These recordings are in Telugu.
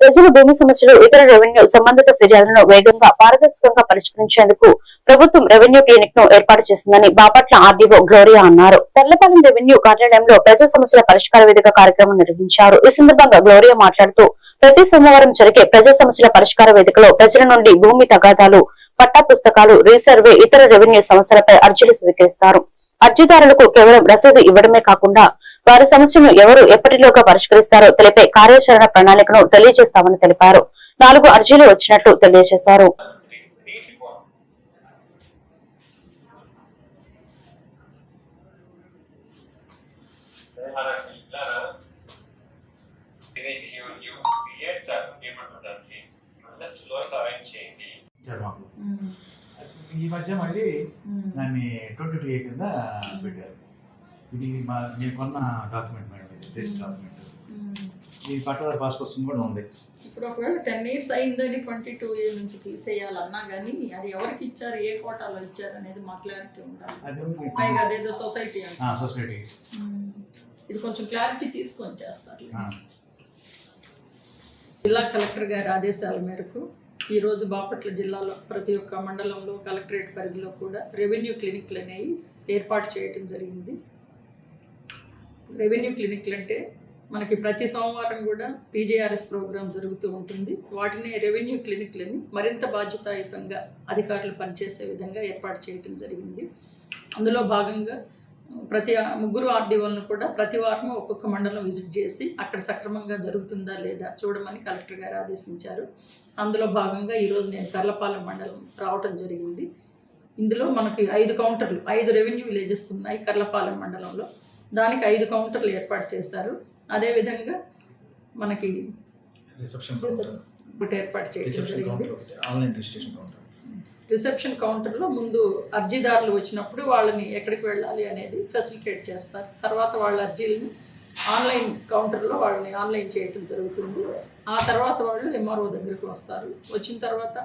ప్రజలు భూమి సమస్యలు ఇతర రెవెన్యూ సంబంధిత ఫిర్యాదులను వేగంగా పారదర్శకంగా పరిష్కరించేందుకు ప్రభుత్వం రెవెన్యూ క్లినిక్ను ఏర్పాటు చేసిందని బాపట్ల ఆర్డీఓ గ్లోరియా అన్నారు. తెల్లపాలెం రెవెన్యూ కార్యాలయంలో ప్రజా సమస్యల పరిష్కార వేదిక కార్యక్రమం నిర్వహించారు. ఈ సందర్భంగా గ్లోరియా మాట్లాడుతూ ప్రతి సోమవారం జరిగే ప్రజా సమస్యల పరిష్కార వేదికలో ప్రజల నుండి భూమి తగాదాలు పట్టా పుస్తకాలు రీసర్వే ఇతర రెవెన్యూ సమస్యలపై అర్జీలు స్వీకరిస్తారు. అర్జీదారులకు కేవలం రసీదు ఇవ్వడమే కాకుండా వారి సమస్యను ఎవరు ఎప్పటిలోగా పరిష్కరిస్తారో తెలిపే కార్యాచరణ ప్రణాళికను తెలియజేస్తామని తెలిపారు. నాలుగు అర్జీలు వచ్చినట్లు తెలియజేశారు. ఈ మధ్య మళ్ళీ దాన్ని ట్వంటీ టూ ఏ కింద పెట్టారు. ఇది మా నేను కొన్న డాక్యుమెంట్ మేడం ఇది టెస్ట్ డాక్యుమెంట్ ఈ పట్టదారు పాస్ పుస్తకం కూడా ఉంది. ఇప్పుడు ఒకవేళ టెన్ ఇయర్స్ అయిందని ట్వంటీ టూ ఇయర్ నుంచి తీసేయాలన్నా కానీ అది ఎవరికి ఇచ్చారు ఏ కోటాలో ఇచ్చారు అనేది మా క్లారిటీ ఉండాలి. అది పైగా అదేదో సొసైటీ సొసైటీ ఇది కొంచెం క్లారిటీ తీసుకొని చేస్తారు. జిల్లా కలెక్టర్ గారి ఆదేశాల మేరకు ఈరోజు బాపట్ల జిల్లాలో ప్రతి ఒక్క మండలంలో కలెక్టరేట్ పరిధిలో కూడా రెవెన్యూ క్లినిక్లు అనేవి ఏర్పాటు చేయటం జరిగింది. రెవెన్యూ క్లినిక్లు అంటే మనకి ప్రతి సోమవారం కూడా పీజేఆర్ఎస్ ప్రోగ్రాం జరుగుతూ ఉంటుంది. వాటిని రెవెన్యూ క్లినిక్లని మరింత బాధ్యతాయుతంగా అధికారులు పనిచేసే విధంగా ఏర్పాటు చేయటం జరిగింది. అందులో భాగంగా ప్రతి ముగ్గురు ఆర్డీఓలను కూడా ప్రతి వారం ఒక్కొక్క మండలం విజిట్ చేసి అక్కడ సక్రమంగా జరుగుతుందా లేదా చూడమని కలెక్టర్ గారు ఆదేశించారు. అందులో భాగంగా ఈరోజు నేను కర్లపాలెం మండలం రావటం జరిగింది. ఇందులో మనకి ఐదు కౌంటర్లు ఐదు రెవెన్యూ విలేజెస్ ఉన్నాయి కర్లపాలెం మండలంలో. దానికి ఐదు కౌంటర్లు ఏర్పాటు చేశారు. అదేవిధంగా మనకి ఒకటి ఏర్పాటు చేయడం రిసెప్షన్ కౌంటర్లో ముందు అర్జీదారులు వచ్చినప్పుడు వాళ్ళని ఎక్కడికి వెళ్ళాలి అనేది ఫెసిలిటేట్ చేస్తారు. తర్వాత వాళ్ళ అర్జీలని ఆన్లైన్ కౌంటర్లో వాళ్ళని ఆన్లైన్ చేయటం జరుగుతుంది. ఆ తర్వాత వాళ్ళు ఎంఆర్ఓ దగ్గరికి వస్తారు. వచ్చిన తర్వాత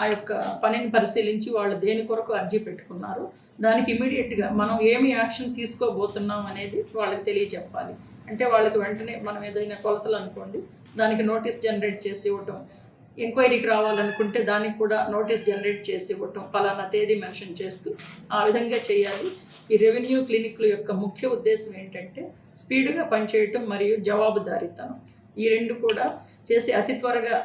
ఆ యొక్క పనిని పరిశీలించి వాళ్ళు దేని కొరకు అర్జీ పెట్టుకున్నారు. దానికి ఇమీడియట్గా మనం ఏమి యాక్షన్ తీసుకోబోతున్నాం అనేది వాళ్ళకి తెలియజెప్పాలి అంటే వాళ్ళకి వెంటనే మనం ఏదైనా కొలతలు అనుకోండి దానికి నోటీస్ జనరేట్ చేసి ఇవ్వటం. ఎంక్వైరీకి రావాలనుకుంటే దానికి కూడా నోటీస్ జనరేట్ చేసి ఇవ్వటం. పలానా తేదీ మెన్షన్ చేస్తూ ఆ విధంగా చేయాలి. ఈ రెవెన్యూ క్లినిక్ల యొక్క ముఖ్య ఉద్దేశం ఏంటంటే స్పీడ్గా పనిచేయటం మరియు జవాబుదారీతనం. ఈ రెండు కూడా చేసి అతి త్వరగా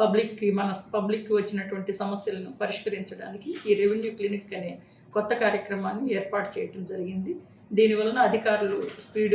పబ్లిక్కి మన పబ్లిక్కి వచ్చినటువంటి సమస్యలను పరిష్కరించడానికి ఈ రెవెన్యూ క్లినిక్ అనే కొత్త కార్యక్రమాన్ని ఏర్పాటు చేయటం జరిగింది. దీనివలన అధికారులు స్పీడ్గా